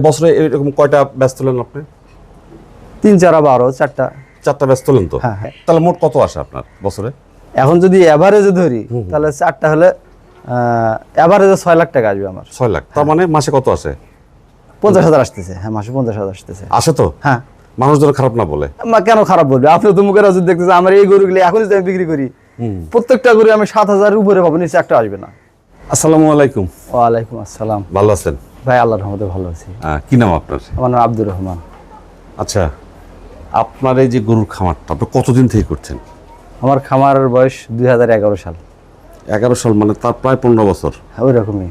বছরে এরকম কয়টা ব্যস্ত তোলেন আপনি? তিন চারা বারো চারটা। চারটা ব্যস্ত তোলেন তো? হ্যাঁ, হ্যাঁ। তাহলে মোট কত আসে আপনার বছরে? এখন যদি অ্যাভারেজে ধরি তাহলে চারটা হলে অ্যাভারেজে ছয় লাখ টাকা আসবে আমার। ছয় লাখ। তার মানে মাসে কত আসে? পঞ্চাশ হাজার আসতেছে। হ্যাঁ মাসে পঞ্চাশ হাজার আসতেছে। আসে তো? হ্যাঁ। মানুষ যেন খারাপ না বলে? কেন খারাপ বলবে? আপনি তো মুখের ওষুধ দেখতেছেন আমার এই গরুগুলি এখনই যদি আমি বিক্রি করি প্রত্যেকটা গরু আমি সাত হাজার উপরে পাবো নিচে একটা আসবে না। আসসালামু আলাইকুম। ওয়ালাইকুম আসসালাম। ভালো আছেন? ভাই আল্লাহ রহমতে ভালো আছি। কি নাম আপনার? আমার নাম আব্দুর রহমান। আচ্ছা আপনার এই যে গরুর খামারটা আপনি কতদিন থেকে করছেন? আমার খামারের বয়স দুই হাজার এগারো সাল। এগারো সাল মানে তার প্রায় পনেরো বছর। হ্যাঁ, ওই রকমই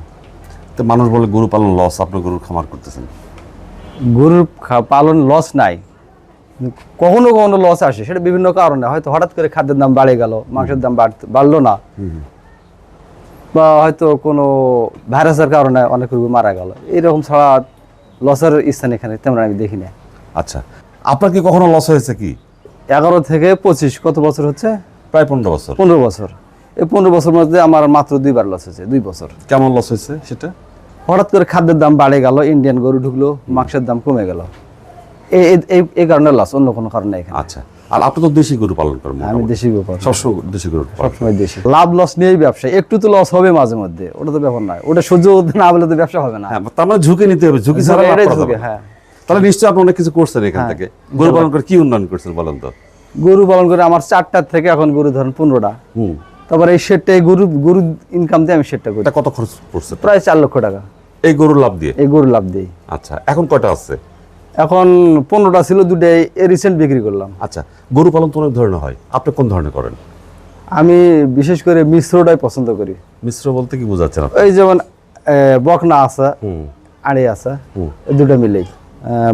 তো মানুষ বলে গরু পালন লস আপনি গরুর খামার করতেছেন। গরুর পালন লস নাই। কখনো কখনো লস আসে সেটা বিভিন্ন কারণে। হয়তো হঠাৎ করে খাদ্যের দাম বাড়ে গেল মাংসের দাম বাড়লো না। বা হয়তো কোনো ভাইরাসের কারণে অনেক রোগী মারা গেল। এরকম ছাড়া লসের স্থান এখানে তেমন আমি দেখি না আচ্ছা আপনার কি কখনো লস হয়েছে কি? এগারো থেকে পঁচিশ কত বছর হচ্ছে? প্রায় পনেরো বছর। পনেরো বছর। এই পনেরো বছর মধ্যে আমার মাত্র দুইবার লস হয়েছে দুই বছর। কেমন লস হয়েছে সেটা? হঠাৎ করে খাদ্যের দাম বাড়ে গেল ইন্ডিয়ান গরু ঢুকলো মাংসের দাম কমে গেল। এই এই- এই এই কারণে লস অন্য কোনো কারণে এখানে। আচ্ছা। আর আপনি তো দেশি গরু পালন করেন আমি দেশি গরু পালন সবসময় দেশি গরু সবসময় দেশি। লাভ লস নিয়েই ব্যবসা। একটু তো লস হবে মাঝে মধ্যে ওটা তো ব্যাপার নয়। ওটা সহ্য না বলে তো ব্যবসা হবে না। হ্যাঁ তার মানে ঝুঁকি নিতে হবে ঝুঁকি ছাড়া লাভ এটাই ঝুঁকি, হ্যাঁ। তাহলে নিশ্চয়ই আপনি অনেক কিছু করছেন এখান থেকে। গরু পালন করে কি উন্নয়ন করছেন বলেন তো? গরু পালন করে আমার চারটার থেকে এখন গরু ধরেন পনেরোটা। হুম। তারপরে এই শেডটা এই গরু গরু ইনকাম দিয়ে আমি শেডটা করি। কত খরচ পড়ছে? প্রায় চার লক্ষ টাকা। এই গরুর লাভ দিয়ে? এই গরু লাভ দিই আচ্ছা এখন কয়টা আছে? এখন পনেরোটা ছিল দুটাই রিসেন্ট বিক্রি করলাম। আচ্ছা গরু পালন তো অনেক ধরনের হয়। আপনি কোন ধরনের করেন? আমি বিশেষ করে মিশ্রটাই পছন্দ করি। মিশ্র বলতে কি বোঝাচ্ছেন? ওই যেমন বকনা আছে হুম। আড়ে আছে এই দুটো মিলেই।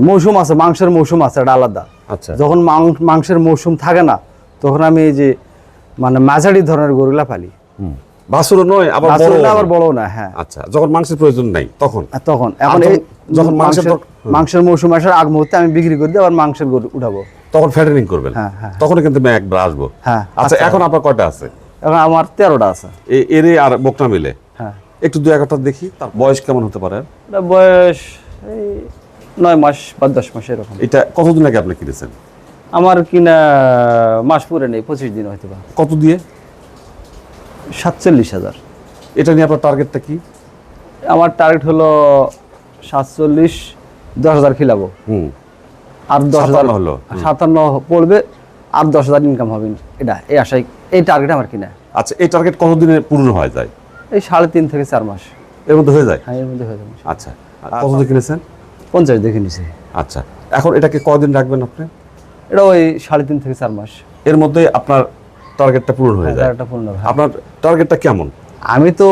মৌসুম আছে মাংসের মৌসুম আছে এটা আলাদা। আচ্ছা। যখন মাংসের মৌসুম থাকে না তখন আমি এই যে মানে মাঝারি ধরনের গরুগুলা পালি। হুম বাছুরও নয় আবার বড় না আবার বড় না হ্যাঁ। আচ্ছা যখন মাংসের প্রয়োজন নাই তখন? তখন এখন যখন- মাংসের মাংসের মৌসুম আসার আগ মুহূর্তে আমি বিক্রি করে দিয়ে আবার মাংসের গরু উঠাবো। তখন করবেন? হ্যাঁ, হ্যাঁ। তখন কিন্তু আমি একবার আসব। হ্যাঁ, আচ্ছা আচ্ছা। এখন আপনার কয়টা আছে? এখন আমার তেরোটা আছে। এরে আর বকনা মিলে? হ্যাঁ। একটু দু একটা দেখি তার বয়স কেমন হতে পারে? বয়স এই নয় মাস বা দশ মাস এরকম। এটা কতদিন আগে আপনি কিনেছেন? আমার কিনা মাস পুরে নেই পঁচিশ দিন হয়তো কত দিয়ে? সাতচল্লিশ হাজার। এটা নিয়ে আপনার টার্গেটটা কি? আমার টার্গেট হলো সাতচল্লিশ দশ হাজার খিলাবো। হুম। আর দশ হাজার হলো। সাতান্ন পড়বে আর দশ হাজার ইনকাম হবে। এটা এই আশায় এই টার্গেট আমার কিনা। আচ্ছা এই টার্গেট কতদিনে পূর্ণ হয়ে যায়? এই সাড়ে তিন থেকে চার মাস। এর মধ্যে হয়ে যায়? হ্যাঁ এর মধ্যে হয়ে যাবে আচ্ছা। আর কত কিনেছেন? পঞ্চাশ দেখে নিছে। আচ্ছা। এখন এটাকে কয়দিন রাখবেন আপনি? এটা ওই সাড়ে তিন থেকে চার মাস। এর মধ্যে আপনার টার্গেটটা পূরণ হয়ে যায়। একটা পূর্ণ হবে। আপনার টার্গেটটা কেমন? আমি তো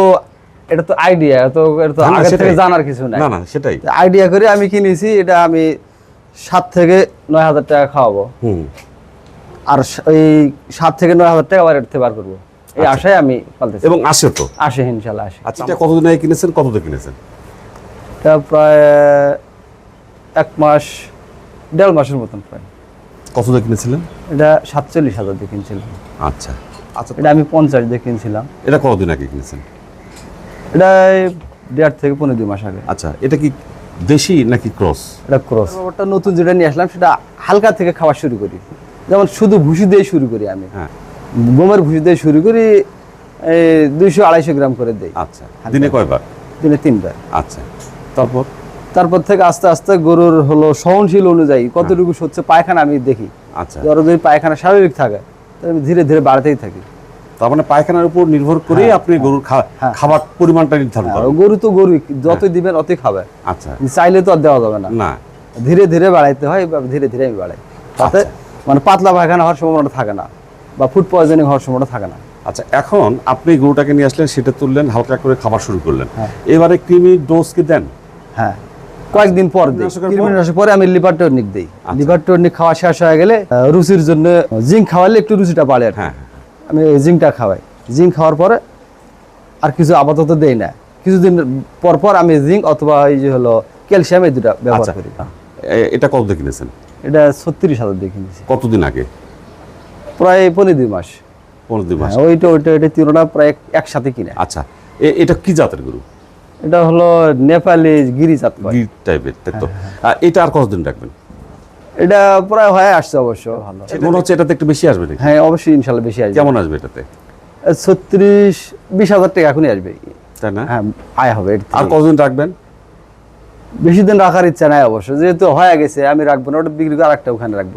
এটা তো আইডিয়া তো এটা তো আগে থেকে জানার কিছু নাই। না না সেটাই। আইডিয়া করে আমি কিনেছি এটা আমি সাত থেকে নয় হাজার টাকা খাওয়াবো। হুম। আর এই সাত থেকে নয় হাজার টাকা আবার এর বার করব। এই আশায় আমি পালতেছি। এবং আসে তো? আসে ইনশাল্লাহ আসে। আচ্ছা এটা কতদিন আগে কিনেছেন কত দিয়ে কিনেছেন? এটা প্রায় এক মাস দেড় মাসের মতন প্রায়। কত দিয়ে কিনেছিলেন? এটা সাতচল্লিশ হাজার দিয়ে কিনছিলাম। আচ্ছা। আচ্ছা এটা আমি পঞ্চাশ দিয়ে কিনছিলাম। এটা কতদিন আগে কিনেছেন? এটা দেড় থেকে পনেরো দুই মাস আগে। আচ্ছা এটা কি দেশি নাকি ক্রস? এটা ক্রস। ওটা নতুন যেটা নিয়ে আসলাম সেটা হালকা থেকে খাওয়া শুরু করি। যেমন শুধু ভুসি দিয়ে শুরু করি আমি। হ্যাঁ। গমের ভুসি দিয়ে শুরু করি এই দুইশো আড়াইশো গ্রাম করে দেই। আচ্ছা দিনে কয়বার? দিনে তিনবার। আচ্ছা। তারপর? তারপর থেকে আস্তে আস্তে গরুর হলো সহনশীল অনুযায়ী কতটুকু হচ্ছে পায়খানা আমি দেখি। আচ্ছা। ধরো যদি পায়খানা স্বাভাবিক থাকে তাহলে আমি ধীরে ধীরে বাড়াতেই থাকি। তার মানে পায়খানার উপর নির্ভর করে আপনি গরুর খা- হ্যাঁ। খাবার পরিমাণটা নির্ধারণ করেন। গরু তো গরু যতই দিবেন অতই খাবে। আচ্ছা। চাইলে তো আর দেওয়া যাবে না। না। ধীরে ধীরে বাড়াইতে হয় বা ধীরে ধীরে আমি বাড়াই। তাতে মানে পাতলা পায়খানা হওয়ার সম্ভাবনা থাকে না বা ফুড পয়জনিং হওয়ার সম্ভাবনা থাকে না। আচ্ছা এখন আপনি গরুটাকে নিয়ে আসলেন সেটা তুললেন হালকা করে খাবার শুরু করলেন। হ্যাঁ। এবারে কৃমি ডোজ কি দেন? হ্যাঁ। কয়েকদিন পর দিই। পরে? আমি লিভার টনিক দিই। আচ্ছা। লিভার টনিক খাওয়া শেষ হয়ে গেলে রুচির জন্য জিঙ্ক খাওয়ালে একটু রুচিটা বাড়ে আর হ্যাঁ আমি এই জিঙ্কটা খাওয়াই। জিঙ্ক খাওয়ার পরে আর কিছু আপাতত দেই না। কিছুদিন পর পর আমি জিঙ্ক অথবা এই যে হলো ক্যালসিয়াম এই দুটা ব্যবহার আচ্ছা। করি। এটা কত দিয়ে কিনেছেন? এটা ছত্রিশ হাজার দিয়ে কিনেছি। কতদিন আগে? প্রায় পনেরো দুই মাস। পনেরো দুই মাস। হ্যাঁ, ওইটা ওইটা ওইটা তিনটা প্রায় একসাথে কিনে। আচ্ছা। এটা কি জাতের গরু? এটা হলো নেপালি গিরি জাত গির টাইপের তাই তো? এটা আর কতদিন রাখবেন? এটা প্রায় হয়ে আসছে অবশ্য। ভালো। মনে হচ্ছে এটাতে একটু বেশি আসবে নাকি? হ্যাঁ অবশ্যই ইনশাল্লাহ বেশি আসবে। কেমন আসবে এটাতে? ছত্রিশ বিশ হাজার টাকা এখনই আসবে। তাই না? হ্যাঁ আয় হবে আর কতদিন রাখবেন? বেশি দিন রাখার ইচ্ছা নাই অবশ্য। যেহেতু হয়ে গেছে আমি রাখব না ওটা বিক্রি করে আরেকটা ওখানে রাখব।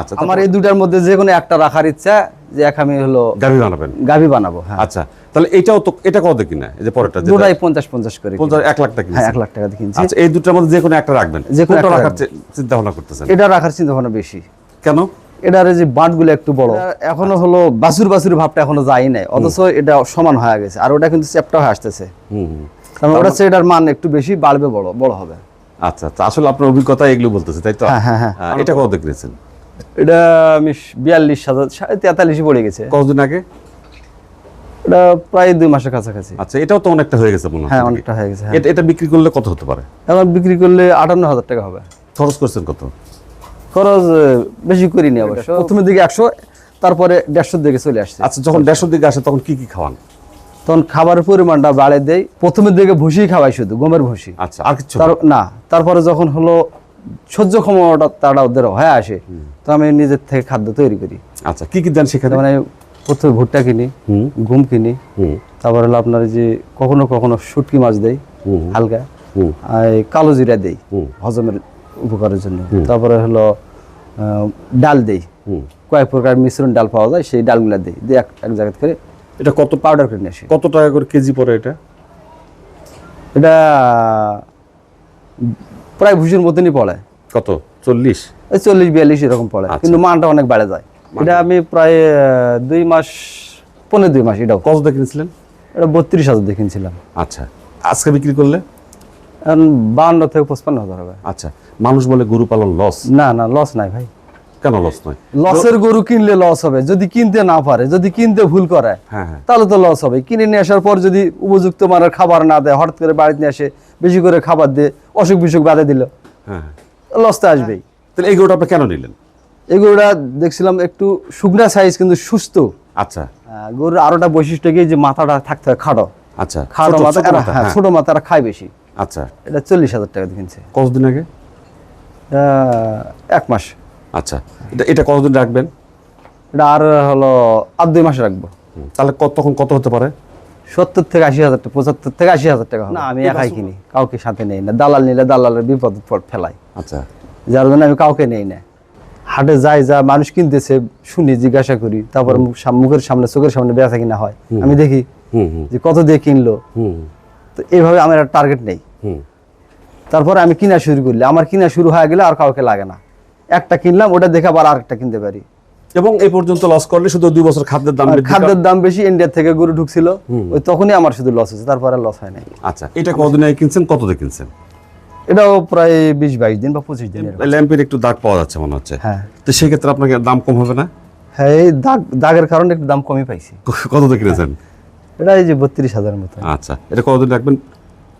আচ্ছা আমার এই দুটার মধ্যে যে কোনো একটা রাখার ইচ্ছা যে এক আমি হলো গাভি বানাবেন। গাভি বানাবো হ্যাঁ। আচ্ছা তাহলে এটাও তো এটা কত কিনা? এই যে পরেরটা যেটা দুটাই পঞ্চাশ পঞ্চাশ করে পঞ্চাশ এক লাখ টাকা হ্যাঁ কিনছেন। এক লাখ টাকা দিয়ে কিনছি। আচ্ছা এই দুটার মধ্যে যে কোনো একটা রাখবেন। যে কোনো একটা রাখার চিন্তা ভাবনা করতেছেন? এটা রাখার চিন্তা ভাবনা বেশি। কেন? এটার যে বাঁটগুলো একটু বড়। এখনও হলো বাসুর বাসুর ভাবটা এখনও যায় নাই। অথচ এটা সমান হয়ে গেছে। আর ওটা কিন্তু চ্যাপটা হয়ে আসতেছে। হুম ওটা এটার মান একটু বেশি বাড়বে বড় বড় হবে। আচ্ছা আচ্ছা। আসলে আপনার অভিজ্ঞতা এগুলো বলতেছে তাই তো? হ্যাঁ, হ্যাঁ, হ্যাঁ। এটা কত কিনেছেন? এটা আমি বিয়াল্লিশ হাজার সাড়ে তেতাল্লিশে পড়ে গেছে। কতদিন আগে? এটা প্রায় দুই মাসের কাছাকাছি। আচ্ছা এটাও তো অনেকটা হয়ে গেছে মনে হচ্ছে হ্যাঁ অনেকটা হয়ে গেছে হ্যাঁ। এটা এটা বিক্রি করলে কত হতে পারে? এখন বিক্রি করলে আটান্ন হাজার টাকা হবে। খরচ করছেন কত? খরচ বেশি করিনি অবশ্য। প্রথমের দিকে একশো তারপরে দেড়শোর দিকে চলে আসছে। আচ্ছা যখন দেড়শোর দিকে আসে তখন কি কি খাওয়ান? তখন খাবারের পরিমাণটা বাড়ে দেয় প্রথমের দিকে ভুসি খাওয়াই শুধু গমের ভুসি। আচ্ছা আর কিছু না তারপরে যখন হলো সহ্য ক্ষমতা তারা ওদের হয়ে আসে তো আমি নিজের থেকে খাদ্য তৈরি করি। আচ্ছা কি কি দেন সেখানে? মানে প্রথমে ভুট্টা কিনি হুম। গম কিনি হুম। তারপর হলো আপনার এই যে কখনো কখনো শুটকি মাছ দেই হুম। হালকা কালো জিরা দেই হুম। হজমের উপকারের জন্য। তারপরে হলো ডাল দেই। হুম। কয়েক প্রকার মিশ্রণ ডাল পাওয়া যায় সেই ডালগুলা দেই। দিয়ে এক এক জায়গা করে এটা কত পাউডার করে নিয়ে আসি? কত টাকা করে কেজি পড়ে এটা? এটা প্রায় ভুষির মতনই পড়ে। কত? চল্লিশ? চল্লিশ বিয়াল্লিশ এরকম পড়ে। আচ্ছা। কিন্তু মানটা অনেক বেড়ে যায়। এটা আমি প্রায় দুই মাস পনেরো দুই মাস এটাও। কত কিনেছিলেন? এটা বত্রিশ হাজার দিয়ে কিনছিলাম। আচ্ছা। আজকে বিক্রি করলে? বাহান্ন থেকে পঁচপান্ন হাজার হবে। আচ্ছা। মানুষ বলে গরু পালন লস না না লস নাই ভাই। কেন লস নয়? লসের গরু কিনলে লস হবে। যদি কিনতে না পারে যদি কিনতে ভুল করে হ্যাঁ হ্যাঁ। তাহলে তো লস হবে। কিনে নিয়ে আসার পর যদি উপযুক্ত মানের খাবার না দেয় হঠাৎ করে বাড়িতে নিয়ে আসে বেশি করে খাবার দিয়ে অসুখ বিসুখ বাধা দিল হ্যাঁ হ্যাঁ। লস তো আসবেই। তাহলে এই গরুটা আপনি কেন নিলেন? এগুলোটা দেখছিলাম একটু শুকনা সাইজ কিন্তু সুস্থ। আচ্ছা। গরুর আরোটা বৈশিষ্ট্য কি? যে মাথাটা থাকতে হয় খাটো। আচ্ছা খাটো ছোট- মাথা ছোট মাথা, হ্যাঁ। হ্যাঁ। মাথা এরা খায় বেশি। আচ্ছা। এটা চল্লিশ হাজার টাকা দিয়ে কিনছে। কতদিন আগে? এক মাস। আচ্ছা। এটা এটা কতদিন রাখবেন? এটা আর হলো আর দুই মাস রাখব। তাহলে কত তখন কত হতে পারে? সত্তর থেকে আশি হাজার টাকা পঁচাত্তর থেকে আশি হাজার টাকা না আমি একাই কিনি। কাউকে সাথে নেই না। দালাল নিলে দালালের বিপদ পড়- ফেলাই আচ্ছা। যার জন্য আমি কাউকে নেই না। হাটে যাই যা মানুষ কিনতেছে শুনি জিজ্ঞাসা করি তারপর মুখের সামনে চোখের সামনে বেচা কিনা হয়। আমি দেখি যে কত দিয়ে কিনলো। তো এইভাবে আমার একটা টার্গেট নেই। তারপর আমি কিনা শুরু করলে। আমার কিনা শুরু হয়ে গেলে আর কাউকে লাগে না। একটা কিনলাম ওটা দেখে আবার আরেকটা কিনতে পারি। এবং এই পর্যন্ত লস করলে শুধু দুই বছর খাদ্যের দাম খাদ্যের দাম বেশি ইন্ডিয়া থেকে গরু ঢুকছিল। ওই তখনই আমার শুধু লস হয়েছে তারপরে লস হয় নাই। আচ্ছা এটা কতদিন আগে কিনছেন কত দিয়ে কিনছেন? এটাও প্রায় বিশ বাইশ দিন বা পঁচিশ দিন ল্যাম্পের একটু দাগ পাওয়া যাচ্ছে মনে হচ্ছে। হ্যাঁ। তো সেক্ষেত্রে আপনাকে দাম কম হবে না? হ্যাঁ এই দাগ দাগের কারণে একটু দাম কমই পাইছি। কত দিয়ে কিনেছেন? এটা এই যে বত্রিশ হাজারের মতো। আচ্ছা এটা কতদিন রাখবেন?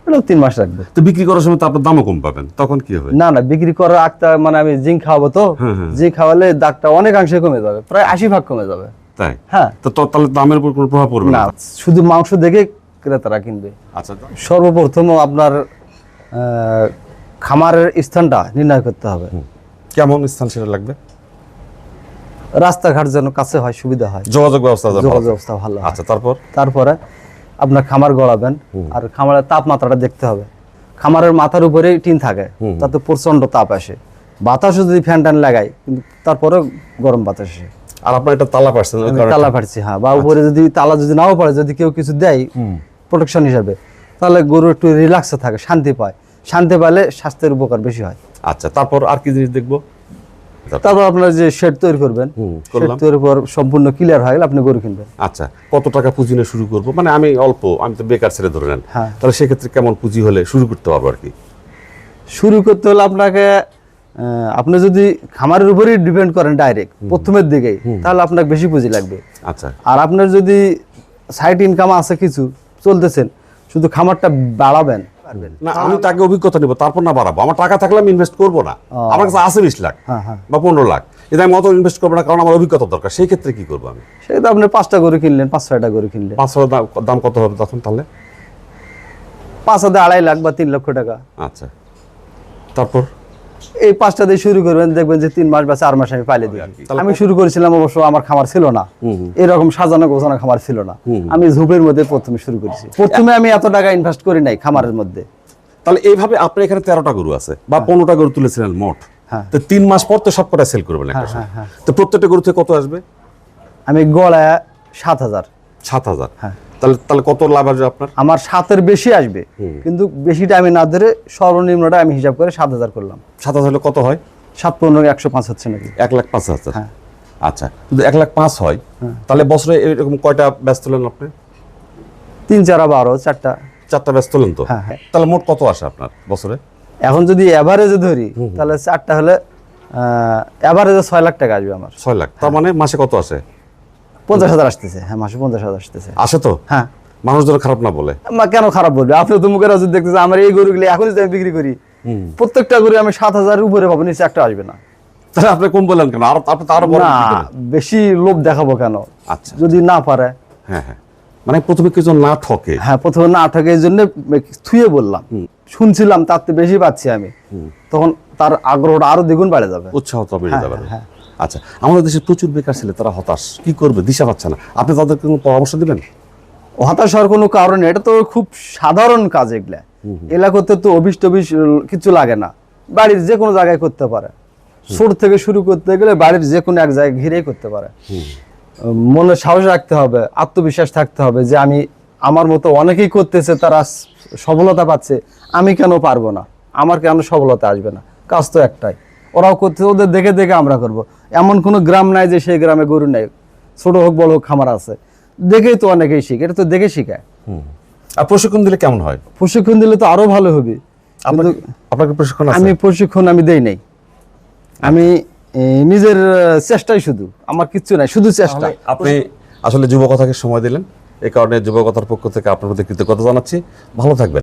এটাও তিন মাস রাখবে। তো বিক্রি করার সময় তো আপনার দামও কম পাবেন তখন কি হবে? না না বিক্রি করার আগটা মানে আমি জিঙ্ক খাওয়াবো তো হ্যাঁ, হ্যাঁ। জিঙ্ক খাওয়ালে দাগটা অনেকাংশে কমে যাবে প্রায় আশি ভাগ কমে যাবে। তাই? হ্যাঁ। তো তাহলে দামের উপর কোনো প্রভাব পড়বে না? শুধু মাংস দেখে ক্রেতারা কিনবে। আচ্ছা সর্বপ্রথম আপনার খামারের স্থানটা নির্ণয় করতে হবে। কেমন স্থান সেটা লাগবে? রাস্তাঘাট যেন কাছে হয় সুবিধা হয়। যোগাযোগ ব্যবস্থা যোগাযোগ ব্যবস্থা ভালো আচ্ছা তারপর? তারপরে আপনার খামার গড়াবেন আর খামারের তাপমাত্রাটা দেখতে হবে। খামারের মাথার উপরে টিন থাকে তাতে প্রচণ্ড তাপ আসে। বাতাসও যদি ফ্যান ট্যান লাগাই কিন্তু তারপরে গরম বাতাস আসে। আর আপনার এটা তালা পাচ্ছেন তালা ফাটছি হ্যাঁ। বা উপরে যদি তালা যদি নাও পারে যদি কেউ কিছু দেয় প্রোটেকশন হিসাবে তাহলে গরু একটু রিল্যাক্সে থাকে শান্তি পায়। শান্তি পালে স্বাস্থ্যের উপকার বেশি হয়। আচ্ছা তারপর আর কি জিনিস দেখব? তারপর আপনার যে শেড তৈরি করবেন শেড। তৈরির পর সম্পূর্ণ ক্লিয়ার হয় আপনি গরু কিনবেন। আচ্ছা কত টাকা পুঁজি নিয়ে শুরু করব? মানে আমি অল্প আমি তো বেকার ছেড়ে ধরে নেন। হ্যাঁ। তাহলে সেক্ষেত্রে কেমন পুঁজি হলে শুরু করতে পারব আর কি? শুরু করতে হলে আপনাকে আপনি যদি খামারের উপরেই ডিপেন্ড করেন ডাইরেক্ট প্রথমের দিকে তাহলে আপনাকে বেশি পুঁজি লাগবে। আচ্ছা। আর আপনার যদি সাইড ইনকাম আছে কিছু চলতেছেন শুধু খামারটা বাড়াবেন না আমি তাকে অভিজ্ঞতা নিব তারপর না বাড়াবো। আমার টাকা থাকলে আমি ইনভেস্ট করব না। আমার কাছে আছে বিশ লাখ হ্যাঁ হ্যাঁ। বা পনেরো লাখ। এটা আমি অত ইনভেস্ট করব না কারণ আমার অভিজ্ঞতা দরকার। সেই ক্ষেত্রে কি করব আমি? সেই তো আপনি পাঁচটা গরু কিনলেন পাঁচ ছয়টা গরু কিনলেন। পাঁচশো দাম কত হবে তখন তাহলে? পাঁচ হাজার আড়াই লাখ বা তিন লক্ষ টাকা। আচ্ছা। তারপর? এই পাঁচটা দিয়ে শুরু করবেন দেখবেন যে তিন মাস বা চার মাস আমি পাইলে দিই আমি শুরু করেছিলাম অবশ্য আমার খামার ছিল না। এরকম সাজানো গোছানো খামার ছিল না। আমি ঝুপের মধ্যে প্রথমে শুরু করেছি। প্রথমে আমি এত টাকা ইনভেস্ট করি নাই খামারের মধ্যে। তাহলে এইভাবে আপনার এখানে তেরোটা গরু আছে বা পনেরোটা গরু তুলেছিলেন মোট। হ্যাঁ। তো তিন মাস পর তো সব কটা সেল করবেন তো প্রত্যেকটা গরু থেকে কত আসবে? আমি গড়ায় সাত হাজার। সাত হাজার। হ্যাঁ। তাহলে তাহলে কত লাভ আসবে আপনার? আমার সাতের বেশি আসবে। কিন্তু বেশিটা আমি না ধরে সর্বনিম্নটা আমি হিসাব করে সাত হাজার করলাম। সাত হাজার হলে কত হয়? সাত পনেরো একশো পাঁচ হচ্ছে নাকি? এক লাখ পাঁচ হাজার। হ্যাঁ। আচ্ছা যদি এক লাখ পাঁচ হয় তাহলে বছরে এরকম কয়টা ব্যস্ত তুলেন আপনি? তিন চার বারো চারটা। চারটা ব্যস্ত তুলেন তো? হ্যাঁ, হ্যাঁ। তাহলে মোট কত আসে আপনার বছরে? এখন যদি অ্যাভারেজে ধরি তাহলে চারটা হলে অ্যাভারেজে ছয় লাখ টাকা আসবে আমার। ছয় লাখ। তার মানে মাসে কত আসে? পঞ্চাশ হাজার আসতেছে। হ্যাঁ মাসে পঞ্চাশ হাজার আসতেছে। আসে তো? হ্যাঁ। মানুষ যেন খারাপ না বলে? কেন খারাপ বলবে? আপনি তো মুখের ওষুধ দেখতেছেন আমার এই গরুগুলি এখনই যদি আমি বিক্রি করি প্রত্যেকটা গরু আমি সাত হাজার উপরে পাবো নিচে একটা আসবে না। তাহলে আপনি কম বললেন কেন? আর আপনি তো আরও বড় না বেশি লোভ দেখাবো কেন? আচ্ছা যদি না পারে। হ্যাঁ হ্যাঁ। মানে প্রথমে কিছু না ঠকে। হ্যাঁ প্রথমে না থাকে এই জন্য থুয়ে বললাম। শুনছিলাম তার তো বেশি পাচ্ছি আমি। তখন তার আগ্রহটা আরও দ্বিগুণ বাড়ে যাবে। উৎসাহ বেড়ে যাবে। হ্যাঁ, হ্যাঁ। আচ্ছা আমাদের দেশে প্রচুর বেকার ছেলে তারা হতাশ। কি করবে? দিশা পাচ্ছে না। আপনি তাদেরকে কোনো পরামর্শ দিবেন? হতাশ হওয়ার কোনো কারণ এটা তো খুব সাধারণ কাজ এগুলা। এলাকাতে তো অফিস টফিস কিছু লাগে না। বাড়ির যে কোনো জায়গায় করতে পারে। ছোট থেকে শুরু করতে গেলে বাড়ির যে কোনো এক জায়গায় ঘিরেই করতে পারে। মনে সাহস রাখতে হবে আত্মবিশ্বাস থাকতে হবে যে আমি আমার মতো অনেকেই করতেছে তারা সফলতা পাচ্ছে আমি কেন পারব না? আমার কেন সফলতা আসবে না? কাজ তো একটাই। ওরাও করতে ওদের দেখে দেখে আমরা করব। এমন কোনো গ্রাম নাই যে সেই গ্রামে গরু নাই। ছোট হোক বড় হোক খামার আছে। দেখেই তো অনেকেই শিখে। এটা তো দেখে শিখায়। আর প্রশিক্ষণ দিলে কেমন হয়? প্রশিক্ষণ দিলে তো আরও ভালো হবে। আপনাকে প্রশিক্ষণ আমি প্রশিক্ষণ আমি দেই নাই। আমি নিজের চেষ্টাই শুধু। আমার কিচ্ছু নাই শুধু চেষ্টা। আপনি আসলে যুবকথাকে সময় দিলেন। এই কারণে যুবকথার পক্ষ থেকে আপনার প্রতি কৃতজ্ঞতা জানাচ্ছি। ভালো থাকবেন।